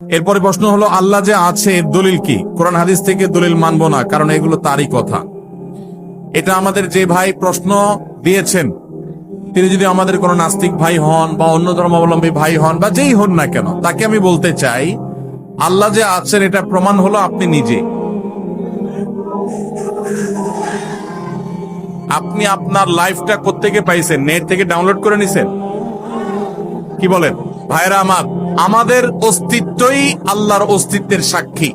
এরপরে প্রশ্ন হলো, আল্লাহ যে আছে, এর দলিল কি? কোরআন হাদিস থেকে দলিল মানবো না, কারণ এগুলো তারই কথা। এটা আমাদের যে ভাই প্রশ্ন দিয়েছেন, তিনি যদি আমাদের কোনো নাস্তিক ভাই হন বা অন্য ধর্মাবলম্বী ভাই হন বা যেই হন না কেন, তাকে আমি বলতে চাই, আল্লাহ যে আছেন, এটা প্রমাণ হলো আপনি নিজে। আপনি আপনার লাইফটা কোত্থেকে পাইছেন? নেট থেকে ডাউনলোড করে নিছেন? কি বলেন? ভাইরা আমার আমাদের অস্তিত্বই আল্লাহর অস্তিত্বের সাক্ষী।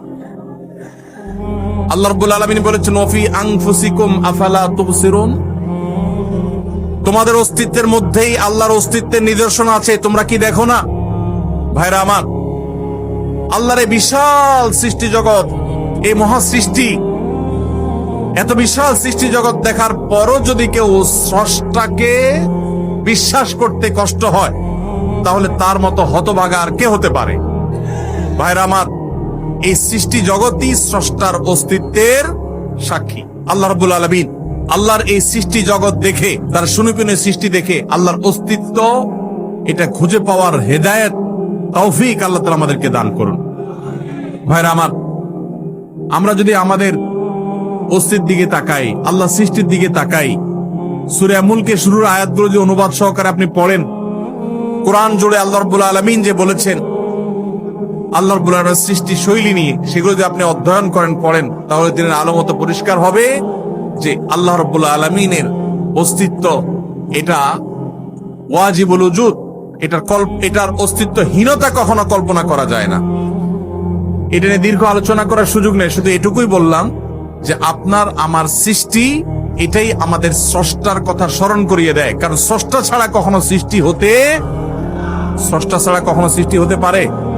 আল্লাহ রাব্বুল আলামিন বলেছেন ওফি আনফুসিকুম আফালা তুবসিরুন? তোমাদের অস্তিত্বের মধ্যেই আল্লাহর অস্তিত্বের নিদর্শন আছে, তোমরা কি দেখো না? ভাইরা আমার, আল্লাহর এই বিশাল সৃষ্টি জগৎ, এই মহা সৃষ্টি, এত বিশাল সৃষ্টি জগৎ দেখার পরও যদি কেউ স্রষ্টাকে বিশ্বাস করতে কষ্ট হয় তাহলে তার মতো হতভাগা আর কে হতে পারে? ভাইরা আমার, এই সৃষ্টি জগতই স্রষ্টার অস্তিত্বের সাক্ষী। আল্লাহ রবুল আলমিন আল্লাহর এই সৃষ্টি জগৎ দেখে, তার সুনিপুণের সৃষ্টি দেখে আল্লাহর অস্তিত্ব, এটা খুঁজে পাওয়ার হেদায়েত, তৌফিক আল্লাহ তালা আমাদেরকে দান করুন। ভাইরা আমার, আমরা যদি আমাদের অস্তিত্বের দিকে তাকাই, আল্লাহ সৃষ্টির দিকে তাকাই, সুরে মুলকে শুরুর আয়াতগুলো যে অনুবাদ সহকারে আপনি পড়েন কোরআন জুড়ে আল্লাহ রব্বুল আলমিন যে বলেছেন, আল্লাহ রব্বুল আলমের সৃষ্টি শৈলী নিয়ে সেগুলো যদি আপনি অধ্যয়ন করেন, পড়েন, তাহলে দিনের আলো মতো পরিষ্কার হবে যে আল্লাহ রব্বুল আলমিনের অস্তিত্ব এটা ওয়াজিবুল উজুদ, এটার কল্প এটার অস্তিত্বহীনতা কখনো কল্পনা করা যায় না। এটা নিয়ে দীর্ঘ আলোচনা করার সুযোগ নেই, শুধু এটুকুই বললাম যে আপনার, আমার সৃষ্টি এটাই আমাদের স্রষ্টার কথা স্মরণ করিয়ে দেয়, কারণ স্রষ্টা ছাড়া কখনো সৃষ্টি হতে স্রষ্টা ছাড়া কখনো সৃষ্টি হতে পারে?